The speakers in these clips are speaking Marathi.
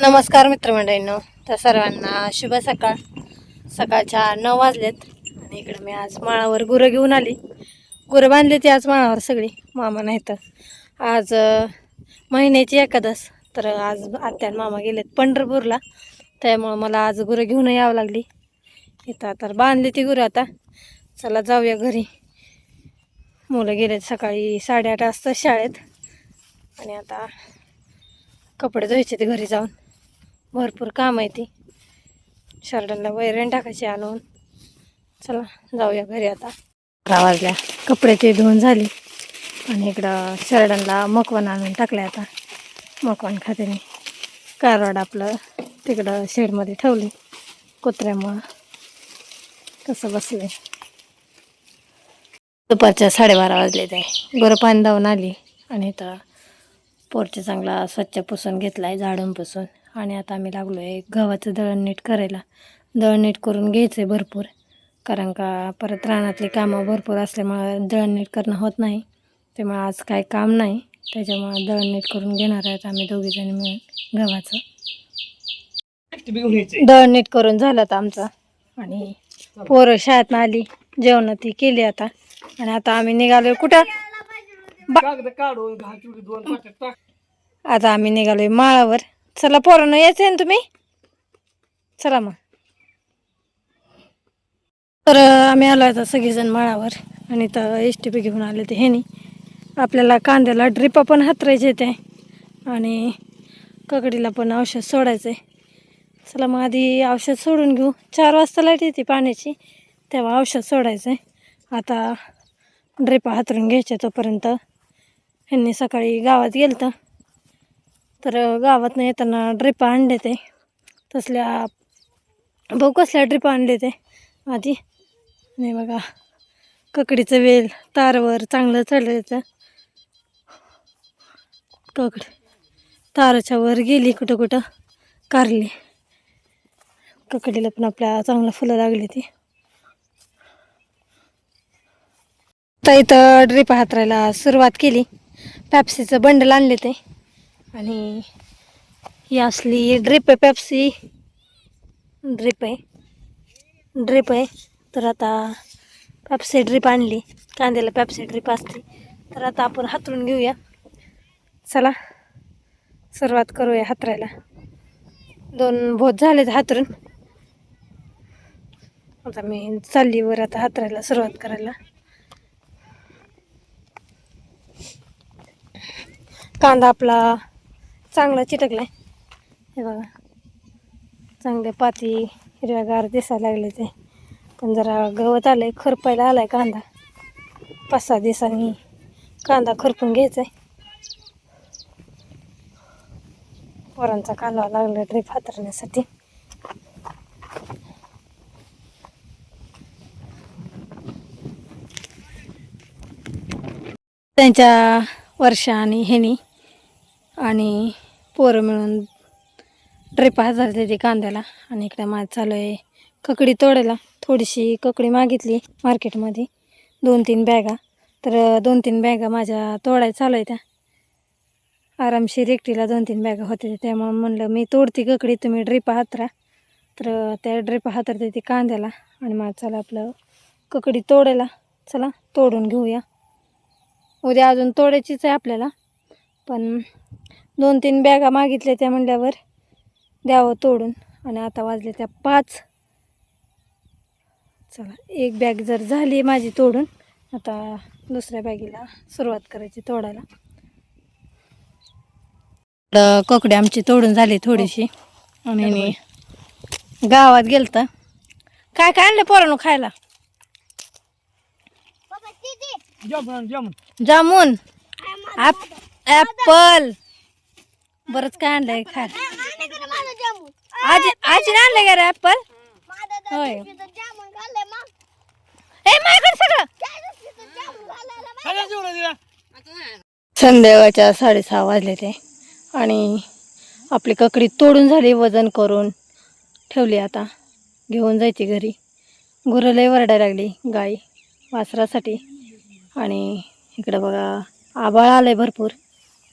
नमस्कार मित्रमंडळींनो तर सर्वांना शुभ सकाळ. सकाळच्या नऊ वाजलेत आणि इकडे मी आज माळावर गुरं घेऊन आली. गुरं बांधली ती आज माळावर सगळी मामा नाही तर. आज महिन्याची एकादस तर आज आत्या आणि मामा गेलेत पंढरपूरला. त्यामुळं मला आज गुरं घेऊन यावं लागली. इथं तर बांधली ती गुरं आता. चला जाऊया घरी. मुलं गेलेत सकाळी साडेआठ वाजता शाळेत. आणि आता कपडे धुवायचे ते घरी जाऊन. भरपूर काम आहे ती. शर्टांना वैरण टाकायची आणून. चला जाऊया घरी आता. अकरा वाजल्या. कपडे ते धुवून झाली. आणि इकडं शर्टांना मकवण आणून टाकले आता. मकवान खाते मी कारवाड आपलं तिकडं शेडमध्ये ठेवली कुत्र्यामुळं कसं बसले दुपारच्या साडेबारा वाजले ते. बरं पाणी धावून आली. आणि इथं पोरचे चांगला स्वच्छ पुसून घेतला आहे झाडून पुसून. आणि आता आम्ही लागलो आहे गव्हाचं दळण नीट करायला. दळण नीट करून घ्यायचं आहे भरपूर कारण का परत रानातली कामं भरपूर असल्यामुळं दळण नीट करणं होत नाही. त्यामुळे आज काही काम नाही त्याच्यामुळं दळण नीट करून घेणार आहेत आम्ही दोघीजणी मिळून गव्हाचं. दळण नीट करून झालं आता आमचं. आणि पोरं शाळेत आली जेवण ती केली आता. आणि आता आम्ही निघालो कुठं? आता आम्ही निघालोय माळावर. चला पोरांनो यायचं आहे ना तुम्ही? चला मग. तर आम्ही आलो आता सगळेजण माळावर आणि तर एस टी पी घेऊन आले ते ह्यानी आपल्याला कांद्याला ड्रिपा पण हातरायचे ते. आणि ककडीला पण औषध सोडायचं आहे चला मग आधी औषध सोडून घेऊ. चार वाजता लाइट येते पाण्याची तेव्हा औषध सोडायचं आहे आता ड्रिपा हातरून घ्यायच्या तोपर्यंत. ह्यांनी सकाळी गावात गेलं तर तर गावातनं येताना ड्रिपा आणले ते. तसल्या भाऊ कसल्या ड्रिपा आणले ते? आधी? नाही बघा. ककडीचं वेल तारवर चांगलं चढायचं ककड. ताराच्या वर गेली कुठं कुठं? कारली. ककडीला पण आपल्या चांगलं फुलं लागली ती. तर इथं ड्रिप हातरायला सुरुवात केली. पॅप्सीचं बंडल आणले ते. आणि ही असली ड्रिप आहे पॅप्सी ड्रिप आहे. ड्रिप आहे. तर आता पॅप्सी ड्रिप आणली. कांद्याला पॅप्सी ड्रिप असते. तर आता आपण हातरून घेऊया. चला सुरुवात करूया हातरायला. दोन भोत झालेत हातरून. आता मी चालली वर आता हातरायला सुरुवात करायला. कांदा आपला चांगला चिटकलाय. हे बघा. चांगले पाती हिरव्यागार दिसायला लागले ते. पण जरा गवत आलं आहे खरपायला आहे कांदा. पाच सहा दिवसांनी कांदा खरपून घ्यायचा आहे पोरांचा कालवा लागला ड्रीप हातरण्यासाठी त्यांच्या वर्षा आणि ह्यानी आणि पोरं मिळून ड्रिप हाताळते ते कांद्याला. आणि इकडे माझं चालू आहे ककडी तोडायला. थोडीशी ककडी मागितली मार्केटमध्ये. दोन तीन बॅगा. तर दोन तीन बॅगा माझ्या तोडाय चालू आहे त्या. आरामशीर एकटीला दोन तीन बॅगा होते त्यामुळे म्हणलं मी तोडते ककडी तुम्ही ड्रिप हातरा तर त्या ड्रिप हातरते ते कांद्याला. आणि माझं चालू आपलं ककडी तोडायला. चला तोडून घेऊया. उद्या अजून तोडायचीच आहे आपल्याला. पण दोन तीन बॅगा मागितल्या त्या म्हणल्यावर द्यावं तोडून. आणि आता वाजले त्या पाच. चला एक बॅग जर झाली माझी तोडून आता दुसऱ्या बॅगीला सुरुवात करायची तोडायला. ककडी आमची तोडून झाली थोडीशी. आणि मी गावात गेलता. काय काय आणलं पोरानं खायला? जामून ॲप ॲपल. बरंच काय आणलंय खायला आजी आजीने आणलं का रे ॲपल होय. ए माझ्याकडे सगळं. संध्याकाळच्या साडेसहा वाजले ते. आणि आपली ककडी तोडून झाली वजन करून. ठेवली आता. घेऊन जायची घरी. गुरं लय वरडायला लागली गाई वासरासाठी. आणि इकडं बघा आबाळ आलं आहे भरपूर.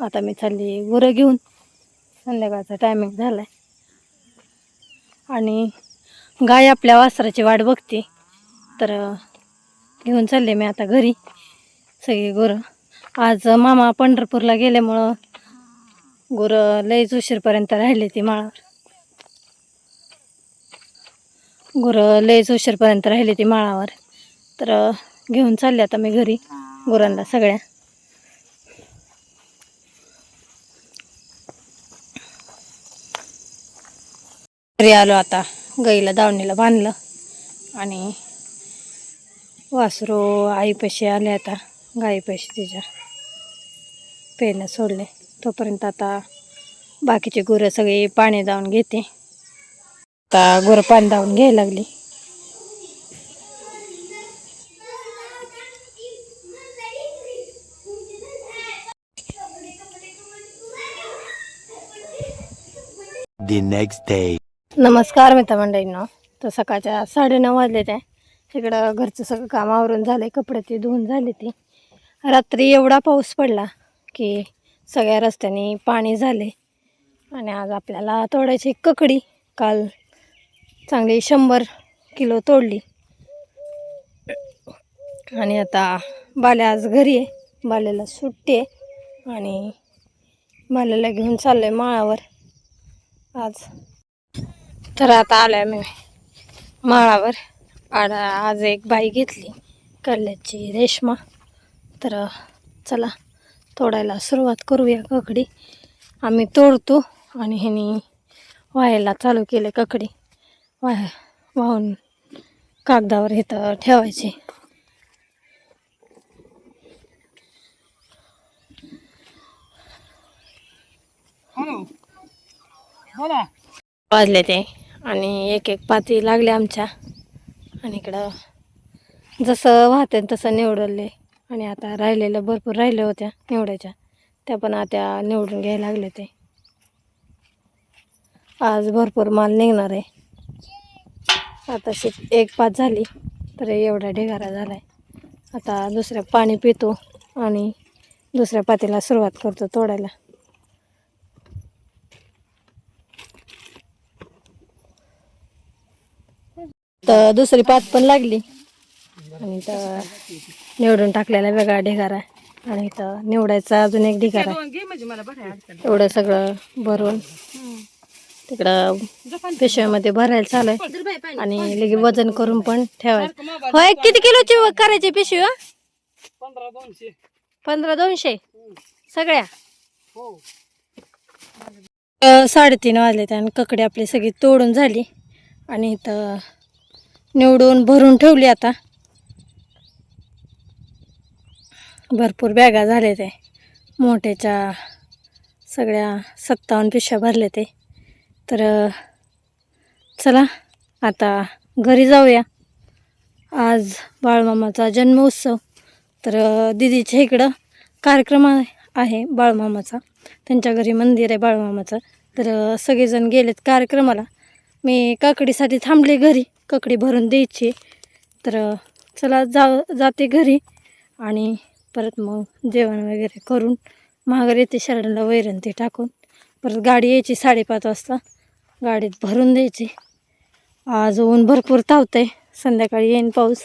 आता मी चालली गुरं घेऊन. संध्याकाळचा टायमिंग झाला आहे आणि गाय आपल्या वासराची वाट बघते. तर घेऊन चालले मी आता घरी. सगळी गुरं. आज मामा पंढरपूरला गेल्यामुळं गुरं लईच उशीरपर्यंत राहिले ती माळावर. गुरं लईच उशीरपर्यंत राहिले ती माळावर. तर घेऊन चालले आता मी घरी गुरांना सगळ्या. घरी आलो आता. गाईला दावणीला बांधलं. आणि वासरू आईपाशी आले आता. गाईपाशी तिच्या. पेनं सोडले. तोपर्यंत आता बाकीचे गुरं सगळी पाणी दावून घेते. आता गुरं पाणी दावून घ्यायला लागली. The next day. नमस्कार मित्रमंडळींनो. तर सकाळच्या साडेनऊ वाजले ते इकडं घरचं सगळं काम आवरून झालं कपडे ते धुवून झाले ते. रात्री एवढा पाऊस पडला की सगळ्या रस्त्याने पाणी झाले आणि आज आपल्याला तोडायची ककडी काल चांगली शंभर किलो तोडली. आणि आता बाल्या आज घरी आहे. बाल्याला सुट्टी आहे. आणि बाल्याला घेऊन चाललं आहे माळावर. आज तर आता आलोय मी माळावर. आड आज एक बाई घेतली कल्ल्याची रेशमा. तर चला तोडायला सुरुवात करूया ककडी. आम्ही तोडतो आणि ह्यानी व्हायला चालू केले ककडी. वाह वाहून कागदावर इथं ठेवायचे. वाजले ते. आणि एक एक पाती लागले आमच्या. आणि इकडं जसं वाहते तसं निवडले. आणि आता राहिलेलं भरपूर राहिले होत्या निवडायच्या. त्या पण आता निवडून घ्यायला लागले ते. आज भरपूर माल निघणार आहे. आता शे एक पाच झाली तर एवढा ढिगारा झाला आहे आता दुसऱ्या पाणी पितो आणि दुसऱ्या पातीला सुरुवात करतो तोडायला. तर दुसरी पात पण लागली. आणि तर निवडून टाकलेला वेगळा ढिगारा आणि इथं निवडायचा अजून एक ढिगारा आहे. एवढं सगळं भरून तिकडं पिशव्यामध्ये भरायला चालू आहे. आणि लगे वजन करून पण ठेवायचं. होय किती किलोची करायची पिशवी हो? पंधरा दोनशे. सगळ्या? साडेतीन वाजले आणि ककडी आपली सगळी तोडून झाली. आणि इथं निवडून भरून ठेवली आता. भरपूर बॅगा झाले ते मोठ्याच्या सगळ्या सत्तावन्न पिशव्या भरले ते तर चला आता घरी जाऊया. आज बाळमामाचा जन्मोत्सव. तर दिदीच्या इकडं कार्यक्रम आहे- बाळमामाचा. त्यांच्या घरी मंदिर आहे बाळमामाचं. तर सगळेजण गेलेत कार्यक्रमाला. मी काकडीसाठी थांबले घरी. काकडी भरून द्यायची. तर चला जा जाते घरी. आणि परत मग जेवण वगैरे करून महागर येते शरणाला वैरण ते टाकून. परत गाडी यायची साडेपाच वाजता. गाडीत भरून द्यायची. आज ऊन भरपूर तावतंय. संध्याकाळी येईन पाऊस.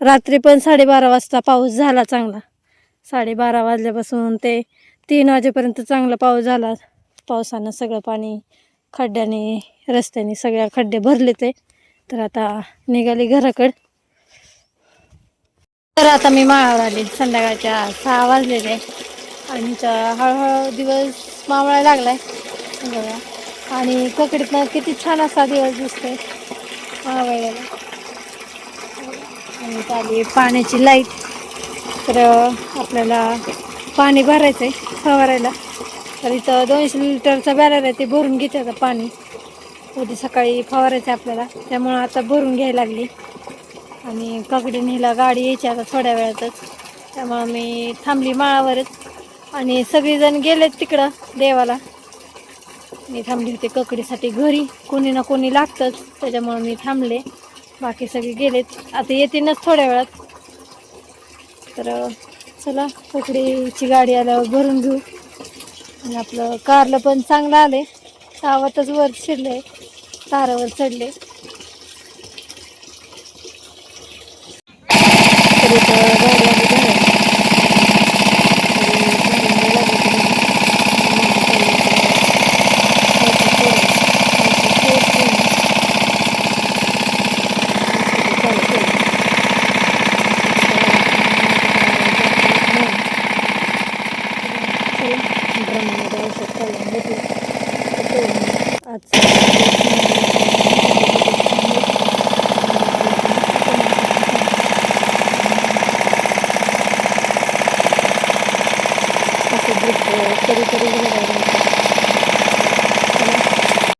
रात्री पण साडेबारा वाजता पाऊस झाला चांगला. साडेबारा वाजल्यापासून ते तीन वाजेपर्यंत चांगला पाऊस झाला. पावसानं सगळं पाणी खड्ड्याने रस्त्याने सगळ्या खड्डे भरले ते. तर आता निघाली घराकडं. तर आता मी माळावर आली. संध्याकाळच्या सहा वाजलेले. आणि हळूहळू दिवस मावळायला लागलाय. बघा. आणि कोकडीतनं किती छान असा दिवस दिसतोय. मावळलेला. आणि आली पाण्याची लाइट. तर आपल्याला पाणी भरायचं आहे फवारायला. तर इथं दोनशे लिटरचा बॅरर आहे ते भरून घेते आता पाणी. उद्या सकाळी फवारायचं आहे आपल्याला त्यामुळं आता भरून घ्यायला लागली. आणि ककडी नेला गाडी यायची आता थोड्या वेळातच. त्यामुळं मी थांबली माळावरच. आणि सगळेजण गेलेत तिकडं देवाला. मी थांबली होती ककडीसाठी घरी कोणी ना कोणी लागतंच त्याच्यामुळं मी थांबले. बाकी सगळे गेलेत. आता येतीनच थोड्या वेळात. तर चला ककडीची गाडी आल्यावर भरून घेऊ. आणि आपलं कारलं पण चांगलं आले सावतच वर शिरले तारावर चढले Thank you. 你看，你搞手快，人不多，不够人。啊，这。